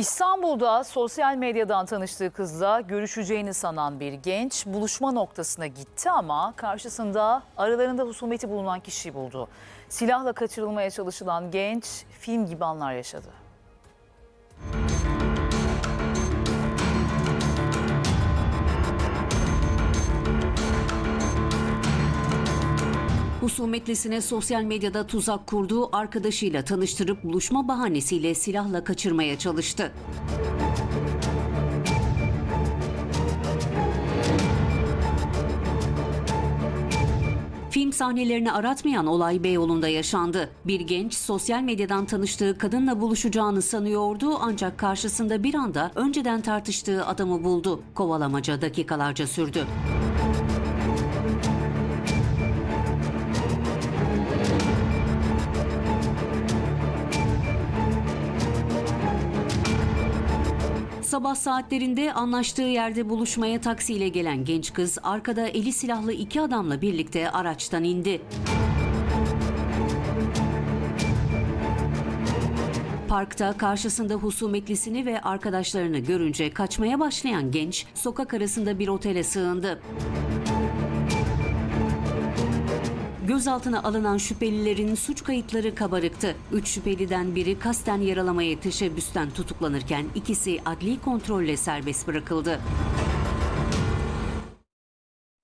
İstanbul'da sosyal medyadan tanıştığı kızla görüşeceğini sanan bir genç buluşma noktasına gitti ama karşısında aralarında husumeti bulunan kişiyi buldu. Silahla kaçırılmaya çalışılan genç film gibi anlar yaşadı. Husumetlisine sosyal medyada tuzak kurduğu arkadaşıyla tanıştırıp buluşma bahanesiyle silahla kaçırmaya çalıştı. Film sahnelerini aratmayan olay Beyoğlu'nda yaşandı. Bir genç sosyal medyadan tanıştığı kadınla buluşacağını sanıyordu ancak karşısında bir anda önceden tartıştığı adamı buldu. Kovalamaca dakikalarca sürdü. Sabah saatlerinde anlaştığı yerde buluşmaya taksiyle gelen genç kız arkada eli silahlı iki adamla birlikte araçtan indi. Parkta karşısında husumetlisini ve arkadaşlarını görünce kaçmaya başlayan genç sokak arasında bir otele sığındı. Gözaltına alınan şüphelilerin suç kayıtları kabarıktı. Üç şüpheliden biri kasten yaralamaya teşebbüsten tutuklanırken ikisi adli kontrolle serbest bırakıldı.